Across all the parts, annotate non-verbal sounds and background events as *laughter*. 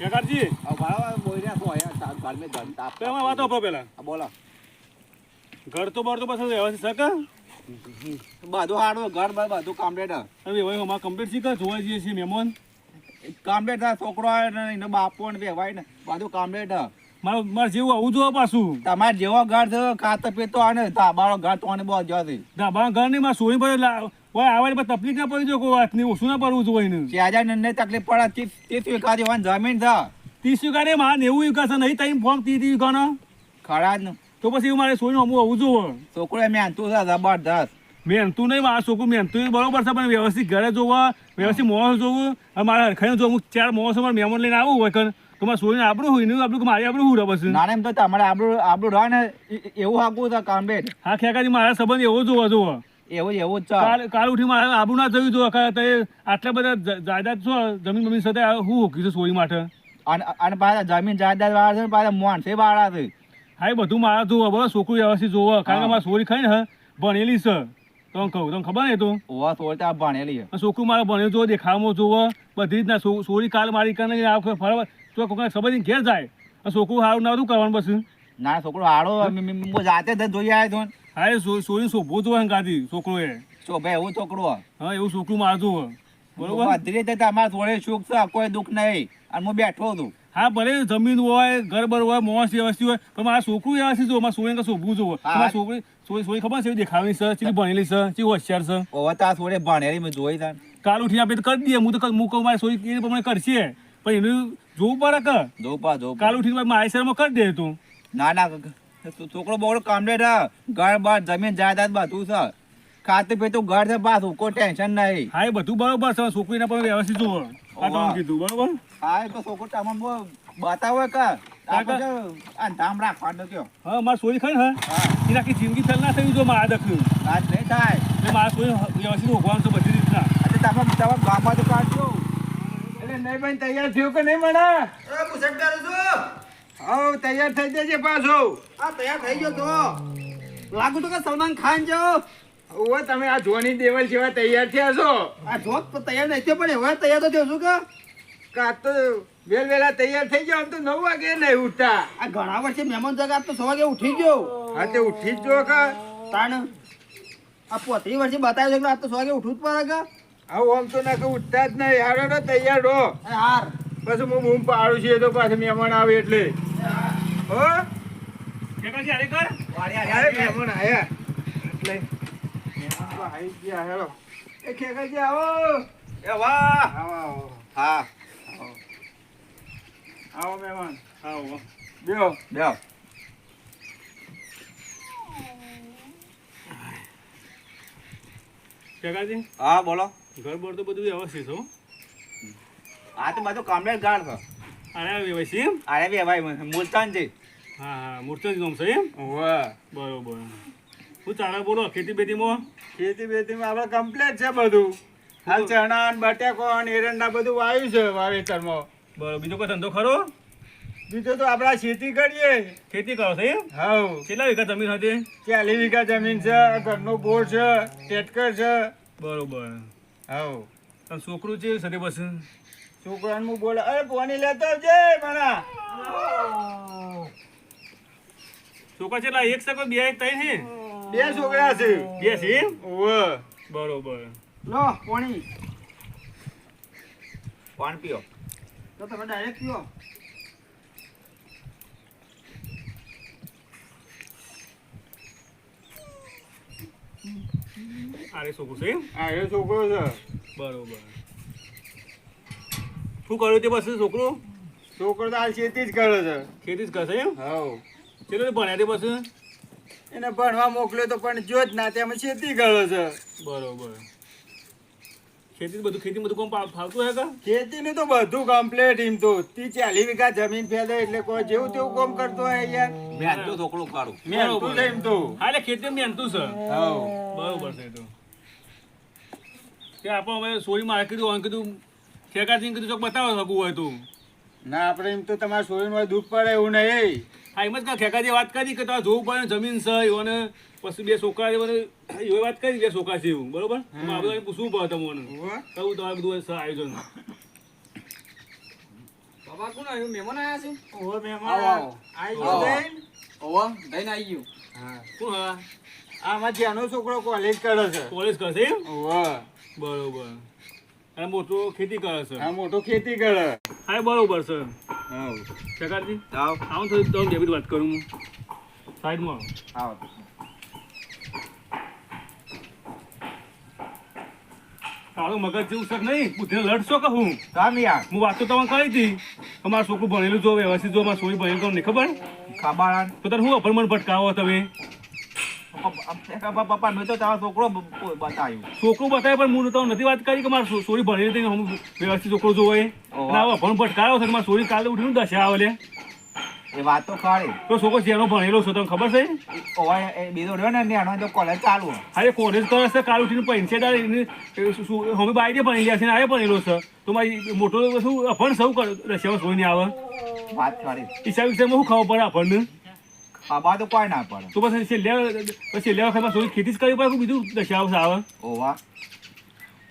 કેકારજી ભાઈ ઘર મેં ધન તાપ તો એમાં વાતો આપો પેલા. આ બોલો. ઘર તો બાર તો પાછું વ્યવસ્થિત છે બધું હાડું ઘર બધું કમ્પ્લીટ હવે હવે અમારે કમ્પ્લીટ શીખે જોવા જઈએ છીએ મહેમાન. કમ્પ્લીટ છોકરો આવે ને એનો બાપો ને બેવાય ને બધું કમ્પ્લીટ મારે મારે જેવું આવું જોવા પાછું. તમારે જેવો ઘર છે ખાતો પીતો અને ધાબાળો ઘર તો બહુ જતી ધાબા ઘર નહીં સુઈ સોની પર હોય આવે પછી તકલીફ ના પડી જો કોઈ વાત નહીં ઓછું ના પડવું જોઈએ ને. ચાજા ને તકલીફ પડે તે ત્રીસ વીઘા જેવાની જમીન ત્રીસ વીઘા મારે નેવું વીઘા નહીં ટાઈમ ફોર્મ ત્રીસ વીઘાનો. ખરા જ ને. તો પછી મારે સોનું અમુક હોવું જોવે છોકરો એમ આનતું છે જબરદસ્ત મહેનતું નહીં મારા છોકરું મહેનતું બરોબર છે પણ વ્યવસ્થિત ઘરે જોવા વ્યવસ્થિત મોસ જોવું અને મારે હરખાઈ હું ચાર મોસ મારે મહેમાન લઈને આવું હોય કર તો મારે સોઈને આપણું હોય ને આપણું મારે આપણું હું બસ નાને એમ તો તમારે આપણું આપણું રહે ને એવું હાકવું છે કમ્પ્લીટ હા ખેકાજી મારા સંબંધ એવો જોવા જોવા. એવું જ એવો જ છે. કાલ ઉઠી મારે આબુ ના થયું તો તે આટલા બધા જાયદાદ છો જમીન બમીન સાથે હું હોકી છે સોરી માટે? અને પાછા જમીન જાયદાદ વાળા છે પાછા માણસે વાળા છે. હા એ બધું મારા જોવો હવે છોકરું વ્યવસ્થિત જોવો. કારણ કે મારા સોરી ખાઈ ને ભણેલી છે. તમને કહું તમને ખબર ને તું? તો ઓવા તો ભણેલી છે. છોકરું મારે ભણેલું જોવો દેખાવામાં જોવો બધી રીતના સોરી કાલ મારી કરીને આ ફરવા તો કોઈને ખબર નહીં ઘેર જાય. છોકરું સારું ના શું કરવાનું પછી. ના છોકરો હાડો મે- મે- મે- હું જાતે જ જોઈ આવ્યો છું હા સોરી શોભો જોવા ગાધી છોકરો એ ભાઈ એવું છોકરો. હા એવું છોકરું મારતું બરોબર? બધી રીતે મારા થોડે સુખ છે કોઈ દુઃખ નહીં. અને હું બેઠો છું. હા ભલે જમીન હોય ઘર બર હોય મોસ વ્યવસ્થિત હોય પણ મારા છોકરું વ્યવસ્થિત જોવે મારા સોરી શોભવું હા. મારા છોકરી સોરી સોરી ખબર છે દેખાવી છે ચીલી ભણેલી છે ચી હોશિયાર છે. ઓવા તા થોડે ભણેલી મેં જોઈ તા કાલ ઉઠીને આપણે કરી દઈએ હું તો હું કહું મારી સોરી એ પ્રમાણે કરશે. પણ એનું જોવું પડે કે? જોવું પા જોવું કાલ ઉઠીને મારી શહેરમાં કરી દે તું. ના ના છોકરો બહુ કમ્પ્લીટ ઘર બાર જમીન જાયદાદ બધું છે. ખાતું પીતું ઘર છે પાછું કોઈ ટેન્શન નહીં. હા એ બધું બરોબર છે. છોકરીને પણ વ્યવસ્થિત જુઓ. આ કીધું બરોબર? હા એ તો છોકરો તમને બતાવો કા. ધામ રાખવાનો કયો. હા મારા સોરી ખાઈ હા? આખી જિંદગી ફેલ ના થયું જો મારા દખ્યું આજ નહીં થાય. એટલે મારા સોરી વ્યવસ્થિત છે બધી રીતના. આજે તમે તમે ગામમાં તો કાઢજો. એટલે નહીં ભાઈ તૈયાર થયું કે નહીં મને? હા તૈયાર થઈ જજે પાછો. આ તૈયાર થઈ ગયો તો. લાગુ તો કે સલમાન ખાન જો ઓવે તમે આ જોની દેવલ જેવા તૈયાર થયા છો? આ જોત તો તૈયાર નહીં થયો પણ હવે તૈયાર તો થયો છું કે? કા તો વેલ વેલા તૈયાર થઈ ગયો આમ તો નવ વાગે નહીં ઉઠતા. આ ઘણા વર્ષે મહેમાન જગા તો સો વાગે ઉઠી ગયો. હા તે ઉઠી જ જો કા. તાણ આ પોત્રી વર્ષે બતાવ્યો છે કે આ તો સો વાગે ઉઠવું જ પડે કે? આવું આમ તો ના કે ઉઠતા જ નહીં. હારો તૈયાર રહો. હાર. પછી હું બૂમ પાડું છું તો પાછું મહેમાન આવે એટલે. હો? મહેમાન આયા. એટલે મહેમાન તો આવી ગયા હેલો. એ ખેકાજી આવો. એ વાહ. આવો આવો. હા. આવો મહેમાન. આવો બેહો. બેહો. ખેકાજી હા બોલો. ઘર બોર તો બધું વ્યવસ્થિત હો. આ તો બધું કમ્પ્લેટ ગાળ છે. અરે વ્યવસ્થિત અરે ભાઈ મુલતાન છે હા હા મૂર્તિ નામ છે એમ? વાહ બરોબર. શું ચાલે બોલો ખેતી બેતીમાં ખેતી બેતીમાં આપણે કમ્પ્લેટ છે બધું. હાલ ચણા બટેકો અને એરંડા બધું વાવ્યું છે વાવેતરમાં. બરોબર બીજો કોઈ ધંધો ખરો? બીજું તો આપણે ખેતી કરીએ. ખેતી કરો છો એમ? હા કેટલા વીઘા જમીન હતી? ચાલીસ વીઘા જમીન છે ઘરનો બોર છે ટેટકર છે. બરોબર. હા તો છોકરું છે સાથે બસ છોકરાને હું બોલે અરે પોની લેતો આવજે મારા. છોકરા છેલ્લા એક સકો બે એક તઈ છે બે છોકરા છે. બે છે ઓવે બરોબર. લો પાણી પાન પીઓ. તો તમે ડાયરેક્ટ પીઓ. આરે છોકરો છે આ એ છોકરો છે. બરોબર. શું કર્યું તે બસ છોકરું? છોકરો તો હાલ ખેતી જ કરે છે. ખેતી જ કરશે એમ? હવ. ચેલો ભણ્યા તે બસ? એને ભણવા મોકલ્યો તો પણ જો જ ના તેમ ખેતી કરે છે. બરોબર. ખેતી બધું ખેતી બધું કોમ ફાવતું હે કા? ખેતીનું તો બધું કમ્પ્લીટ એમ તો. તી ચાલીસ વીઘા જમીન ફેલે એટલે કોઈ જેવું તેવું કામ કરતો હોય યાર. મેં તો થોકડો કાઢું. મેં તો એમ તો. હા એટલે ખેતી તો છે. હા બરોબર છે તો. તે આપણે હવે સોરી મારે કીધું કીધું ઠેકાથી કીધું ચોક બતાવો શકું હોય તું. ના આપણે એમ તો તમારા શોરીમાં દુઃખ પડે એવું નહીં. હા એમ જ કહો ખેકાજી વાત કરી કે તમારે જોવું પડે ને જમીન છે એઓને પછી બે છોકરા એવી વાત કરી બે છોકરા છે એવું બરોબર? આપણે આ પૂછવું પડે તમને. કહું તમારે બધું આયોજન? બાબા કોણ આવ્યું? મહેમાન આવ્યા છે? ઓહો મહેમાન. આવી આઈ ગયો બેન? ઓવો બેન આવી ગયું. કોણ હા? આમાં જેનો છોકરો કોલેજ કરે છે. કોલેજ કરશે એમ? ઓહો બરોબર. અને મોટો ખેતી કરે છે. આ મોટો ખેતી કરે. હા બરોબર છે. હા. આવ આવું થોડી તમે જેવી વાત કરું હું. સાઈડમાં આવ. તારો મગજ જેવું સર નહીં? બુદ્ધિને લડશો કે હું? કામ યાર હું વાત તો તમે કરી હતી. અમારું મારું છોકરું ભણેલું જો વ્યવસ્થિત જો મારું છોકરી ભણેલું તમને ખબર? ખબર. તો તારે હું અપરમણ ભટકાવો તમે? પપ્પા પપ્પા મેં તો તારો છોકરો બતાવ્યો બતાવ્યું છોકરું બતાવે પણ હું તો નથી વાત કરી કે મારે સોરી ભણેલી હતી ને હું વ્યવસ્થિત છોકરો જોવે. આવો અપહરણ ભટકાયો છે કે સોરી કાલે ઉઠીને દશા આવે એ વાત તો ખરી તો છોકરો જેનો ભણેલો છો તમને ખબર છે? ઓય બીજો રહ્યો ને તો કોલેજ ચાલુ અરે કોલેજ કરે છે કાલ ઉઠીને પૈસે એને હવે બાઈને ભણી લે છે ને ભણેલો છે. તો મારી મોટો શું અભણ સૌ દશામાં નહીં આવે. વાત ખરી ઈચ્છા વિશે હું ખબર પડે આપણને? ખબર તો કોઈ ના પડે. તો પછી છેલ્લે પછી છેલ્લે વખતમાં થોડી ખેતી જ કરવી પડે બીજું દશાવ આવે ઓવા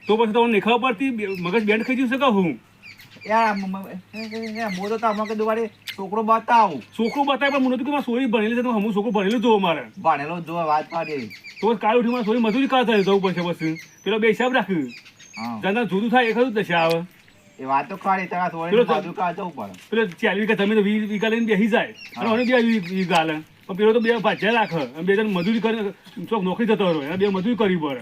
તો પછી તમને નહીં પડતી મગજ બેન્ડ ખાઈ જશે કે હું? યાર મ- તો છોકરો બતાવું. છોકરું બતાવે પણ મને નથી કે મારી સોરી ભણેલી છે તો હું છોકરું ભણેલું જોવો મારે. ભણેલો જો વાત તો કાલ ઉઠી મારી સોરી મજૂરી કરતા જવું પડશે પછી. પેલો બે હિસાબ રાખ્યું હા. જુદું થાય એ ખરું દશા આવે. એ વાત તો તારા થોડી તો- બાજુ કાઢવું પડે. પેલો ચાલીસ વીઘા જમીન વીસ વીઘા લઈને બેસી જાય. અને મને બે વીઘા હાલે પણ પેલો તો બે ભાજ્યા રાખે. અને બે જણ મજૂરી કરી ચોક નોકરી જતો રહ્યો. એને બે મજૂરી કરવી પડે.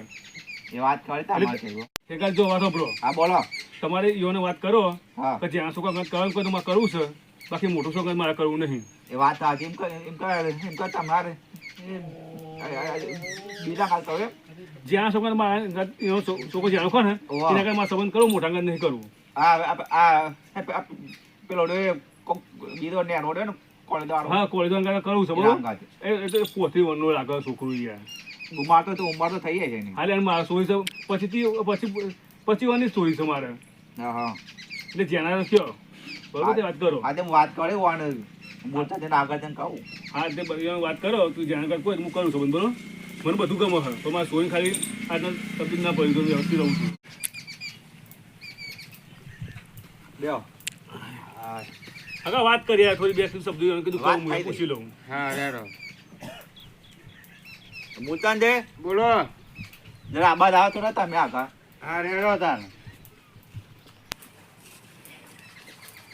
એ વાત ખરી તમારે કહેવું. જો વાત સાંભળો. હા બોલો. તમારે યોને વાત કરો. કે જ્યાં છોકરા કરવાનું કોઈ તમારે કરવું છે. બાકી મોટું શું મારે કરવું નહીં. એ વાત સાચી. એમ એમ એમ કે તમારે. બીજા કાલ કહ્યું જ્યાં છોકરા મારા છોકરો જ્યાં ખો ને. એના કારણે મારે સંબંધ કરવો મોટા નહીં કરવું. આ આ- આ આ પેલો કોક બીજો નેનો ને વાળો હા કોલેજ અંગત કરવું છે બરોબર. એ તો પોથી વનનો લાગે છોકરું યાર ઉંમર તો ઉંમર તો થઈ જાય એની હાલે મારા સોરી છે પછી તી- પછી પછી વાની સ્ટોરી છે મારે હા હા એટલે જેના કયો બરોબર વાત કરો આજે હું વાત કરે વાણ બોલતા જઈને આગળ જઈને કહું હા તે બધી વાત કરો તું જાણ કર કોઈ હું કરું છું બરોબર મને બધું ગમે તો મારે સોઈ ખાલી આજના તકલીફ ના પડી તો વ્યવસ્થિત રહું છું લ્યો. આગળ વાત કરીએ થોડી બે શબ્દ કીધું. પૂછી લઉં. હા રેડો મુલતાન દે. બોલો. જરા આબાદ આવતો તો મેં આગા હા રેડો તાન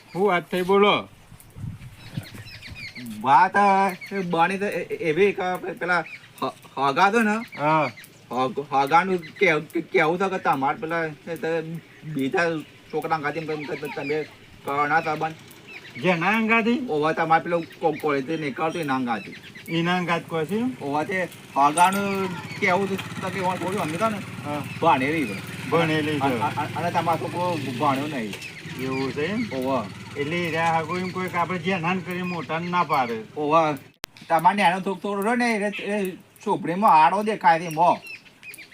હું વાત થઈ બોલો. વાત બાણી બની તો એવી પેલા હગા તો ને? હા. હગ- હગાનું કેવું કેવું છે કે તમારે પેલા બીજા છોકરા ગાદી તમે કરણા સંબંધ જેના અંગાથી? ઓવા તમારે પેલું કો- કોલેજથી નીકળતું એના ગાતી એના અંગાત કહો છો? ઓવા તે હગાનું કેવું તો કે ઓવા થોડું સમજતા ને? હા. ભણેલી. ભણેલી અને તમાર તો છોકરો ભણ્યો નહીં. એવું છે? ઓવા. એટલે રહ્યા હાગુ એમ કોઈક આપણે જેનાન કરી મોટા ના પાડે. ઓવા. તમારે નાનો થોક થોડો રહ્યો ને એ છોપડીમાં આડો દેખાય છે મો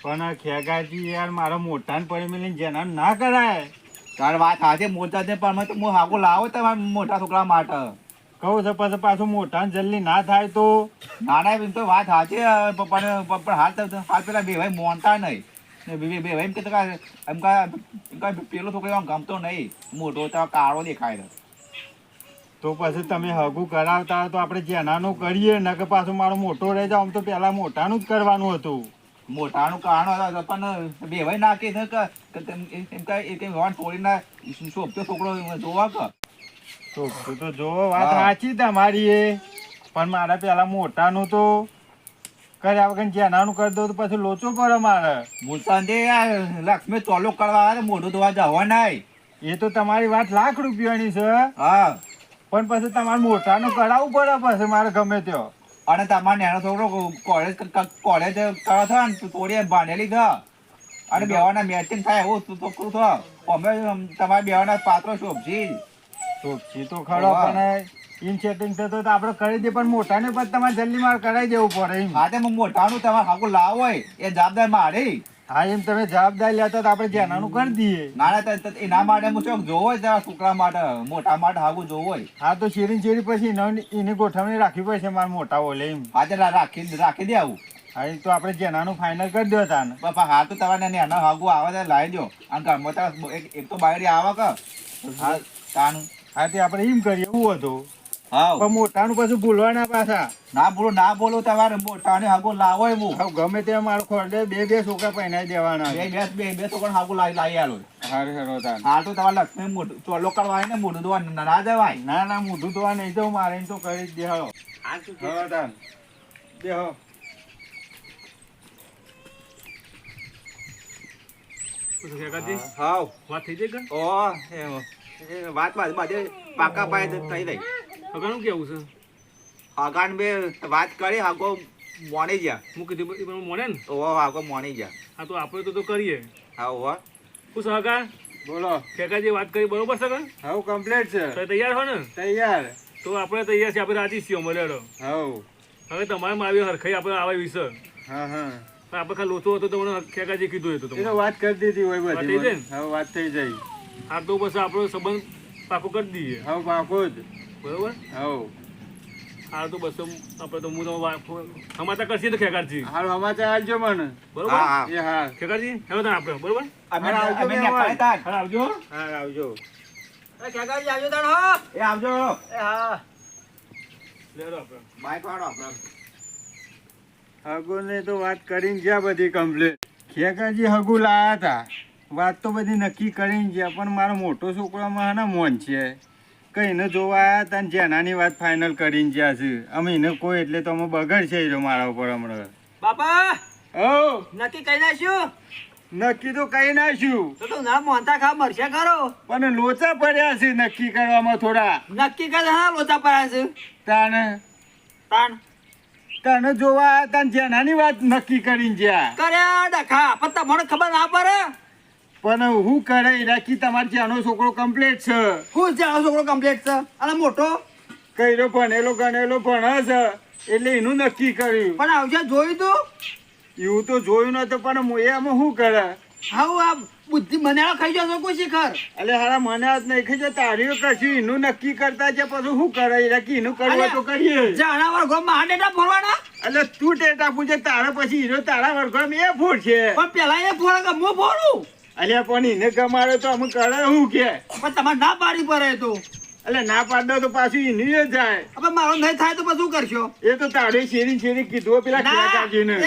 પણ ખેગાજી યાર મારા મોટાને પડી મેલીને જેના ના કરાય. તાર વાત સાથે મોટા છે પણ તો હું હાગો લાવો તમારા મોટા છોકરા માટે. કહું છે પછી પાછું મોટા જલ્દી ના થાય તો? ના ના એમ તો વાત સાચી પણ પણ હાલ તો હાલ પેલા બે ભાઈ મોનતા નહીં બે બે ભાઈ એમ કે એમ કા એમ કા પેલો છોકરો આમ ગમતો નહીં. મોટો તો કાળો દેખાય તો પછી તમે હગું કરાવતા તો આપણે જેનાનું કરીએ ને કે પાછું મારો મોટો રહી જાવ આમ તો પહેલાં મોટાનું જ કરવાનું હતું. મોટાનું કારણ પણ બેવાય નાખે છે કે કે તેમ- એમ કા એ કઈ વાણ તોડીને સોપતો છોકરો જોવા કે? તો તું જોવો વાત સાચી તમારી એ. પણ મારે પેલા મોટાનું તો કર્યા વગર જેનાનું કરી દઉં તો પછી લોચો પડે મારે. આ લક્ષ્મી ચોલો કરવા મોઢું ધોવા જવા એ તો તમારી વાત લાખ રૂપિયાની છે. હા. પણ પછી તમારે મોટાનું કરાવવું પડે પછી મારે ગમે ત્યાં. અને તમારે નાનો છોકરો કોલેજ કોલેજ કરો છો ને થોડી ભણેલી છે અને બેવાના મેચિંગ થાય એવું તો છોકરું છો. અમે તમારા બેવાના પાત્રો શોભજી ચોખ્ખી તો ખરો. પણ ઇન્સેટિંગ થતો તો આપણે કરી દઈએ પણ મોટાને પણ તમારે જલ્દી મારે કરાવી દેવું પડે હા તે મોટાનું તમારે હાકું લાવો હોય એ જવાબદાર મારી. હા એમ તમે જવાબદારી લેતા તો આપણે જેનાનું કરી દઈએ. ના ના તો- તો એના માટે હું શું જોવો હોય ત્યાં છોકરા માટે મોટા માટે હાગું જોવું હોય હા તો શેરી શેરી પછી એનો- એની ગોઠવણી રાખવી પડશે મારા મોટા હોય એમ. હા તે રાખી રાખી દે આવું. હા તો આપણે જેનાનું ફાઇનલ કરી દો તાને. બાપા હા તો તમારે નાના હાગું આવે તો લાવી દો. અને ઘરમાં એક તો બાયરી આવે કે. હા. તાનું. હા તે આપણે એમ કરીએ એવું હતું. પણ મોટાનું પાછું ભૂલવાના પાછા. ના બોલો ના બોલો તમારે મોટાને હાગો લાવો હવે ગમે તે મારો ખોરડે બે બે છોકરા પહેરાઈ દેવાના બે બે બે બે છોકરા હાગો લાવી લાવી આલો. હારે હેરો તાન. હાલ તો તમારે લક્ષ્મી મોઢું ચોલો કરવા ને મોઢું ધોવા ના ના જવાય. ના ના મોઢું ધોવા નહીં જવું મારે તો કરી જ તાન. હાવ. વાત થઈ જાય કે? ઓ વાત વાત પાકા પાય થઈ રહી હગાનું કેવું છે? હગાન બે વાત કરી હાકો મોણે ગયા. હું કીધું એ પ્રમાણે મોને ને? ઓ હાકો મોણે ગયા. હા તો આપણે તો તો કરીએ. હા ઓ હું સહકાર બોલો. કાકાજી વાત કરી બરોબર છે હા કમ્પ્લીટ છે. તો તૈયાર હો ને? તૈયાર. તો આપણે તૈયાર છે આપણે રાજી છીએ મળેડો હા હવે. તમારે મારી હરખાઈ આપણે આવે વિશે. હા હા. પણ આપણે ખાલી લોચો હતો તમને મને ખેકાજી કીધું હતું એ તો તમને. વાત કરી દીધી હોય બધી થઈ જાય હા વાત થઈ જાય. હા તો બસ આપણો સંબંધ પાકો કરી દઈએ. હવે પાકો જ. બરોબર? હવ. હાલ તો બસો આપણે તો હું તો સમાચાર કરશે તો ખેકારજી. હાલ સમાચાર આવજો મને. બરોબર? હા હા. એ હા. ખેકારજી હેલો તો આપણે બરોબર? અમે આવજો અમે. હા આવજો. હા આવજો. કાકાજી આવજો તાણ હો. એ આવજો. એ હા. લેરો આપણે. બાઈક વાળો આપણે. હગુને તો વાત કરીને જ્યાં બધી કમ્પ્લેટ ખેકાજી હગુ લાયા હતા. વાત તો બધી નક્કી કરીને જ્યાં પણ મારો મોટો છોકરામાં હે મોન છે. કઈ એને જોવા આવ્યા હતા ને જેનાની વાત ફાઇનલ કરીને જ્યાં છે. અમે એને કોઈ એટલે તો અમે બગડ છે એ મારા ઉપર હમણાં. બાપા! ઓ! નક્કી કહી નાખ્યું? નક્કી તો કહી નાખ્યું. તો તું ના મોહનતા ખા મરશે ખરો. પણ લોચા પડ્યા છે નક્કી કરવામાં થોડા. નક્કી કરે હા લોચા પડ્યા છે. તાણ. તાણ. તને જોવા આવ્યા હતા ને જેનાની વાત નક્કી કરીને જ્યાં. કર્યા ડખા પણ તમને ખબર ના પડે? પણ હું કરે રાખી તમારે જ્યાંનો છોકરો કમ્પ્લીટ છે. હું જ્યાંનો છોકરો કમ્પ્લીટ છે? અને મોટો? કર્યો ભણેલો ગણેલો ભણે છે. એટલે એનું નક્કી કર્યું. પણ આવજે જોયું તું? એવું તો જોયું નતું પણ હું એમાં શું કરે? હાઉ આ બુદ્ધિ મને ખાઈ જશો કોઈ શિખર? એટલે હારા મને આજ નહીં ખબર તારીઓ કશું એનું નક્કી કરતા છે પછી શું કરે? રાખી એનું કરવું તો કરીએ. જાણા વર્ગો ગોમાં ડેટા ફોડવાના એટલે તું ટેટા પૂછે તારા પછી હીરો તારા વર્ગો એ ફોડ છે પણ પેલા એ ફોડ કે હું ફોડું અલ્યા પણ એને કમાડે તો અમે કરે હું કે? પણ તમારે ના પાડી પડે તો. એટલે ના પાડો તો પાછું એની જ જાય. હવે મારો નહીં થાય તો પછી શું કરશો? એ તો તારે શેરી શેરી કીધું પેલા ના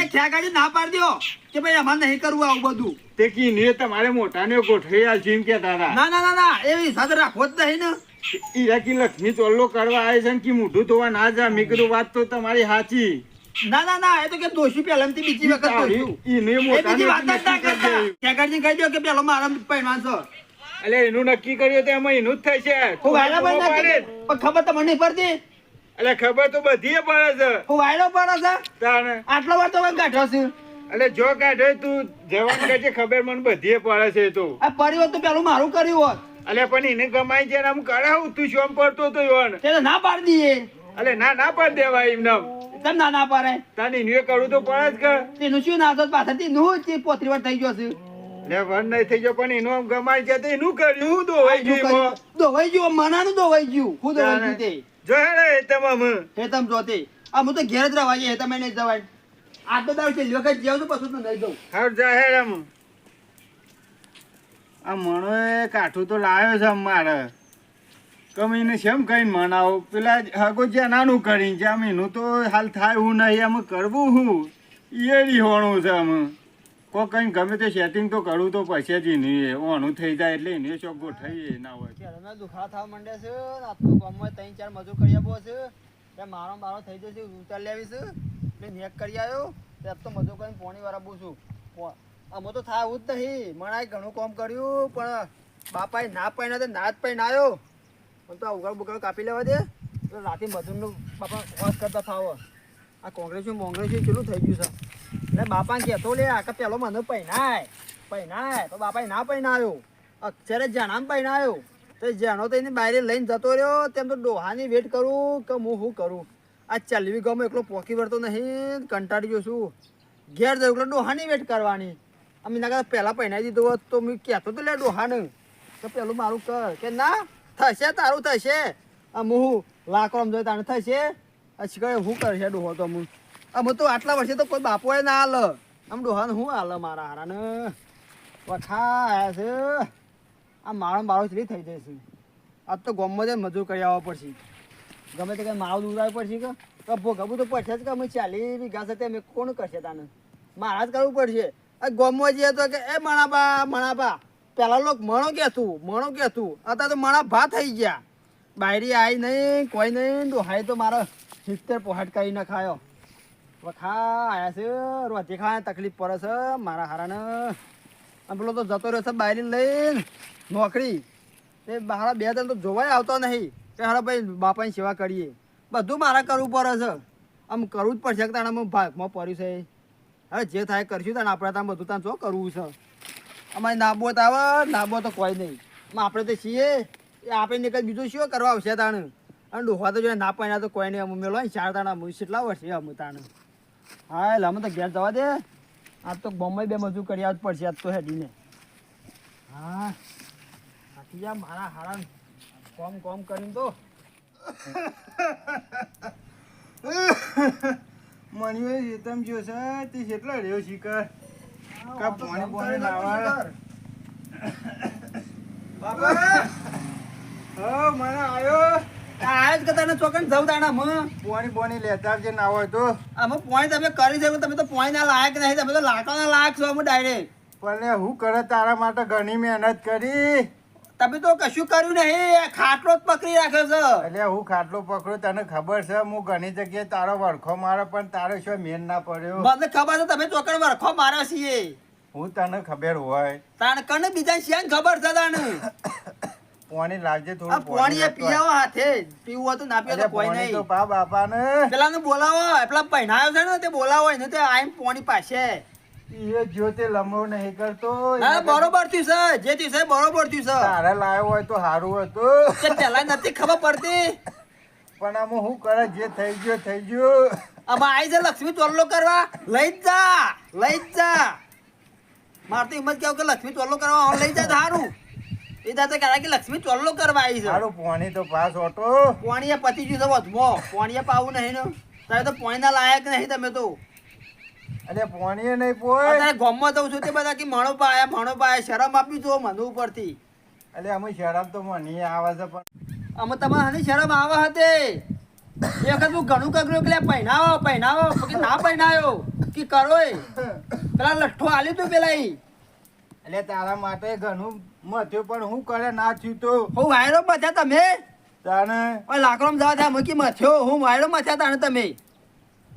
એ ખ્યાકાજી ના પાડી દ્યો કે ભાઈ અમારે નહીં કરવું આવું બધું. તે કીને તમારે મોટાને ગોઠવી ગોઠવ્યા છે કે તારા ના ના ના ના એવી સાથે રાખવો જ નહીં ને. ઈરાકી લક્ષ્મી ચોલ્લો કરવા આવે છે ને કે મોઢું ધોવા ના જા મેં કીધું વાત તો તમારી સાચી. ના ના ના એ તો કે દોષી પહેલાથી બીજી વખત દોષ્યું. ઈને એ બીજી વાત જ ના કરતા. દેવું. કહી દો કે પેલો મારો પહેરવાન છો. એટલે એનું નક્કી કર્યું તો એમાં એનું જ હું ના. કીધું. પણ ખબર તમને નહીં પડતી? એટલે ખબર તો બધી પડે છે. હું વાયડો પડે છે? તાણે. આટલો વાર તો ગાંઠો છું? એટલે જો કાઢે તું જવાન કહે છે ખબર મને બધી પડે છે તું. આ પડ્યું તો પેલું મારું કર્યું હોત. એટલે પણ એને ગમાઈ છે ને આમ કરાવું તું શું પડતો તો યોન ના પાડી દઈએ. એટલે ના ના પાડ દેવાય એમને કેમ ના ના પાડે તાને એનું એ તો પડે જ કે તેનું શું ના થત? પાછળથી નું જ પોતરી થઈ ગયો છે. એટલે વન નહીં થઈ ગયો પણ એનું આમ ગમાઈ છે તો એનું કર્યું? તો હોય ગયું? દોવાઈ ગયું મનાનું દોવાઈ ગયું. હું દોવાઈ ગયું તે? જો હેડે એ તમામ હે જોતે આ હું તો ઘેર જ રહેવા જઈએ તમે નહીં જવાય. આ તો દાવ છેલ્લી વખત તો પછી તો નહીં દઉં હાર જા હેડ આમ. આ મણો કાઠું તો લાવ્યો છે મારે. કમ એને શેમ કહીને મનાવો? પેલા હગો જ્યાં નાનું કરીને જામીનું તો હાલ થાય એવું નહીં આમ કરવું હું? ઈયરી હોણું છે આમ. કોઈ કઈ ગમે તે સેટિંગ તો કરવું તો પછી જ નહીં ઓણું થઈ જાય એટલે એને ચોખ્ખો થઈ ના હોય. પેલા દુખાવા થવા માંડે છે આટલું ગામમાં ત્રણ ચાર મજૂર કરી આપો છે. એટલે મારો મારો થઈ જશે ઉતાર લેવી છે એટલે નેક કરી આવ્યો. ત્યાં તો મજૂર કરીને પોણી વાર આપું છું. આમાં તો થાય એવું જ નહીં. મણાએ ઘણું કામ કર્યું, પણ બાપાએ ના તો ના જ પાઈને આવ્યો. પણ તો આ ઉગાડ બુગાડ કાપી લેવા દે. રાતે મજૂરનું બાપા વાસ કરતા થાવ. આ કોંગ્રેસનું મોંગ્રેસી કેટલું થઈ ગયું છે. એટલે બાપાને કહેતો લે આખા પેલો મને પહેનાય પહેનાય. તો બાપાએ ના પહેનાયો. અક્ષરે જણામ પહેનાયો. તો જેનો તો એની બહાર લઈને જતો રહ્યો, તેમ તો ડોહાની વેટ કરું કે હું શું કરું? આ ચલવી ગામમાં એકલો પોકી વળતો નહીં, કંટાળી ગયો છું. ઘેર જવું એટલે ડોહાની વેટ કરવાની. અમે ના પહેલાં પહેનાવી દીધું હોત તો મેં કહેતો તો, લે, ડોહાને. તો પેલું મારું કર કે, ના થશે, તારું થશે. આ હું લાકડો જોઈએ તારે થશે. પછી કહે શું કરશે ડોહો તો હું આમ તો આટલા વર્ષે તો કોઈ બાપોએ ના હાલ આમ ડોહાને શું હાલ મારા હારાને? વખા છે. આ મારો બાળો ચલી થઈ જશે. આજ તો ગામમાં જઈને મજૂર કરી આવવા પડશે. ગમે તે કંઈ માવ દૂરાવી પડશે કે? તો ગભું તો પડશે જ કે અમે ચાલી વીઘા સાથે અમે કોણ કરશે તાને? મારા જ કરવું પડશે. આ ગામમાં જઈએ તો કે, એ મણાબા મણાબા પેલા લોક મણો કહેતું મણો કહેતું અત્યારે તો મણા ભા થઈ ગયા. બાયરી આવી નહીં, કોઈ નહીં દોહાઈ તો મારો સિત્તેર પોહાટ કરી નખાયો. વખા આયા છે રોટી ખાવા તકલીફ પડે છે, મારા હારાને. અને પેલો તો જતો રહ્યો છે બાયરી લઈને, નોકરી. એ મારા બે ત્રણ તો જોવાય આવતો નહીં કે હારા ભાઈ બાપાની સેવા કરીએ. બધું મારા કરવું પડે છે. આમ કરવું જ પડશે કે તાણે આમ ભાગમાં પડ્યું છે. હવે જે થાય કરશું તાને આપણે ત્યાં બધું ત્યાં જો કરવું છે. અમારી નાબોત આવે, નાબો તો કોઈ નહીં. એમાં આપણે તો છીએ. એ આપણે નીકળ બીજું શું કરવા આવશે તાણે? અને ડોહા તો જો ના પાણી તો કોઈ નહીં. અમે ને ચાર તાણા અમે કેટલા વર્ષે અમે તાણે. હા એટલે અમે તો ઘેર જવા દે. આજ તો બોમ્બે બે મજૂર કરી આવ પડશે, આજ તો હેડીને. હા. થાકી જા મારા હારા કોમ કોમ કરીને તો. *laughs* મણિયો રીતમ જોશે તે કેટલો રહ્યો શિખર કા પાણી પાણી લાવા? બાપા. હો મને આયો? આજ કે તને ચોકન જવું તાણા મ પાણી પાણી લેતા જે ના હોય તો. અમે પોઈન્ટ તમે કરી શકો તમે તો ના લાયક નહીં તમે તો લાકડાના લાયક છો અમે ડાયરેક્ટ પણ હું કરે તારા માટે ઘણી મહેનત કરી. તમે તો કશું કર્યું નહીં. ખાટલો જ પકડી રાખ્યો છે. એટલે હું ખાટલો પકડું તને ખબર છે હું ઘણી જગ્યાએ તારો વરખો મારો પણ તારો શું મેન ના પડ્યો? મને ખબર છે તમે ચોકડ વરખો મારો છીએ. હું તને ખબર હોય. તાણ કને બીજા શેન ખબર છે તાણ? પાણી લાવજે થોડું પોણીએ લેતો આય. પીયાવો હાથે. પીવું હોય તો ના પીવો તો કોઈ નહીં. તો પા બાપાને. પેલાને બોલાવો પેલા પહેણાયો છે ને તે બોલાવો એને તે આઈમ પાણી પાસે. એ જો તે લંબો નહીં કરતો ના બરોબર થયું છે જે થયું બરોબર થયું સર. તારે લાવ્યો હોય તો સારું હતું તે. પેલા નથી ખબર પડતી. પણ આમ શું કરે? જે થઈ ગયો થઈ ગયો. આમાં આવી છે લક્ષ્મી ચોલ્લો કરવા. લઈ જ જા લઈ જ જા. મારે તો એમ જ કેવું કે લક્ષ્મી ચોલ્લો કરવા લઈ જા તો સારું એ દાદા કહેવાય કે લક્ષ્મી ચોલ્લો કરવા આવી છે સારું પોણી તો પાસ ઓટો. પોણીએ પતી ગયું છે વધમો. પોણીએ પાવું નહીં ને. તારે તો પોણીના લાયક નહીં તમે તો. એટલે પોણીએ નહીં પોય અત્યારે ગોમમાં જઉં છું તે બધા કે માણો પાયા માણો પાયા શરમ આપી જો મને ઉપરથી. એટલે અમે શરમ તો મને આવે છે પણ. અમે તમારે હની શરમ આવે હતે. એ વખત હું ઘણું કગર્યું કે પહેનાવો પહેનાવો. કે ના પહેનાયો. કે કરો પેલા લઠ્ઠો આલ્યું તું પેલા એટલે તારા માટે ઘણું મથ્યું પણ હું કરે ના થયું તો? હું વાયરો મથ્યા તમે? તાને ઓય લાકડો જવા થયા મૂકી મથ્યો. હું વાયરો મથ્યા તાણે તમે?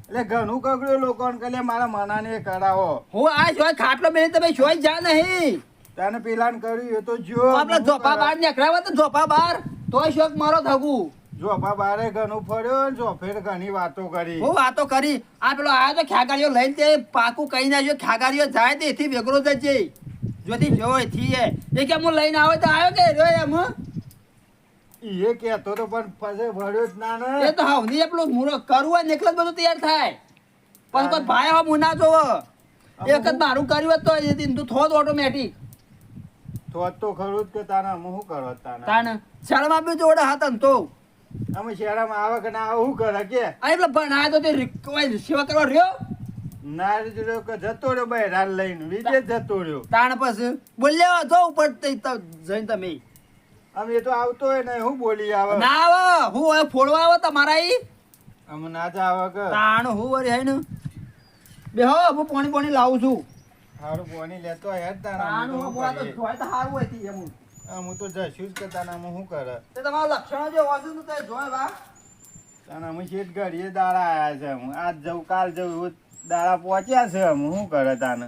એટલે ઘણું કગડ્યું લોકોને કે મારા મનાને કરાવો હું આ જોઈ ખાટલો બેન તમે જોઈ જા નહીં. તને પેલાને કર્યું એ તો જો. આપણે ધોપા બાર નીકળાવે તો ધોપા બાર તોય શોખ મારો થગું. જોફા બારે ઘણું ફર્યો ને જોફેર ઘણી વાતો કરી. હું વાતો કરી. આ પેલો આયો તો ખ્યાગારીઓ લઈને તે પાકું કહી નાખ્યો ખ્યાગારીઓ જાય તે એથી વેગરો જજે. જોતી જોથી એથી એ એ કે હું લઈને આવ્યો તો આવ્યો કે? રહ્યો એમ એ કેતો તો પણ પછી વળ્યો જ ના એ તો હવની આપણું મૂરો કરવું હોય ને એટલે બધું તૈયાર થાય. પણ કોઈ ભાઈ હવે મુના જોવો. એક જ મારું કર્યું હોત તો એ તું થોત ઓટોમેટિક તો તો ખરું જ કે તારા અમે શું કરો તારા તાણ શરમ આપ્યું જોડે હાથ તો. અમે શહેરમાં આવે કે ના શું કરે કે? આ પેલો ભણાય તો તે સેવા કરવા રહ્યો? ના રહ્યો કે જતો રહ્યો ભાઈ રાત લઈને વિજય જતો રહ્યો. તાણ પછી બોલ્યા જો ઉપર જઈને તમે. અમે તો આવતો હોય ને હું બોલી આવે? ના આવો હું હવે ફોડવા આવે તમારા ઈ અમે ના જ આવે કે તાણ હું વળી હે ને બેહો હું પાણી પાણી લાવું છું. સારું પાણી લેતો તારા તાણ હું તો આ તો જોય તો હારું હતી એમ. હું તો જશું જ કે તારા હું શું કરે. તે તમારા લક્ષણો જે હોય તો તે જોય બા. તારા અમે શેઠ ઘડીએ દાડા આયા છે હું આજ જવું કાલ જવું દાડા પહોંચ્યા છે હું શું કરે તાને?